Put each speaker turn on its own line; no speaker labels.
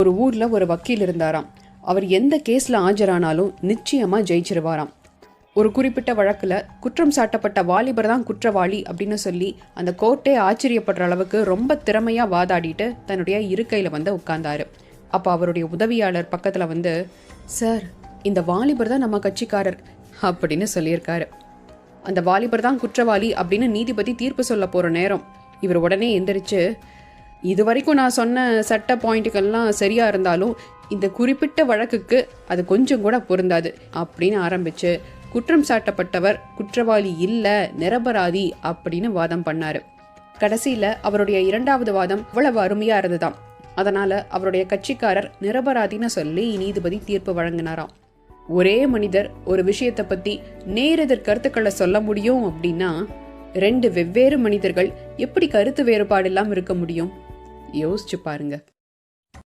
ஒரு ஊர்ல ஒரு வக்கீல் இருந்தாராம். அவர் எந்த கேஸ்ல ஆஜரானாலும் நிச்சயமா ஜெயிச்சிருவாராம். ஒரு குறிப்பிட்ட வழக்குல குற்றம் சாட்டப்பட்ட வாலிபர் தான் குற்றவாளி அப்படின்னு சொல்லி அந்த கோர்ட்டே ஆச்சரியப்படுற அளவுக்கு ரொம்ப திறமையா வாதாடிட்டு தன்னுடைய இருக்கையில வந்து உட்கார்ந்தாரு. அப்ப அவருடைய உதவியாளர் பக்கத்துல வந்து சார் இந்த வாலிபர் தான் நம்ம கட்சிக்காரர் அப்படின்னு சொல்லியிருக்காரு. அந்த வாலிபர் தான் குற்றவாளி அப்படின்னு நீதிபதி தீர்ப்பு சொல்ல போற நேரம் இவர் உடனே எந்திரிச்சு இது வரைக்கும் நான் சொன்ன சட்ட பாயிண்ட்டுகள்லாம் சரியாக இருந்தாலும் இந்த குறிப்பிட்ட வழக்குக்கு அது கொஞ்சம் கூட பொருந்தாது அப்படின்னு ஆரம்பிச்சு குற்றம் சாட்டப்பட்டவர் குற்றவாளி இல்லை நிரபராதி அப்படின்னு வாதம் பண்ணாரு. கடைசியில் அவருடைய இரண்டாவது வாதம் இவ்வளவு அருமையாக இருந்ததாம். அதனால் அவருடைய கட்சிக்காரர் நிரபராதின்னு சொல்லி நீதிபதி தீர்ப்பு வழங்கினாராம். ஒரே மனிதர் ஒரு விஷயத்தை பற்றி நேரெதிர் கருத்துக்களை சொல்ல முடியும் அப்படின்னா ரெண்டு வெவ்வேறு மனிதர்கள் எப்படி கருத்து வேறுபாடு இல்லாமல் இருக்க முடியும்? யோசிச்சு பாருங்கள்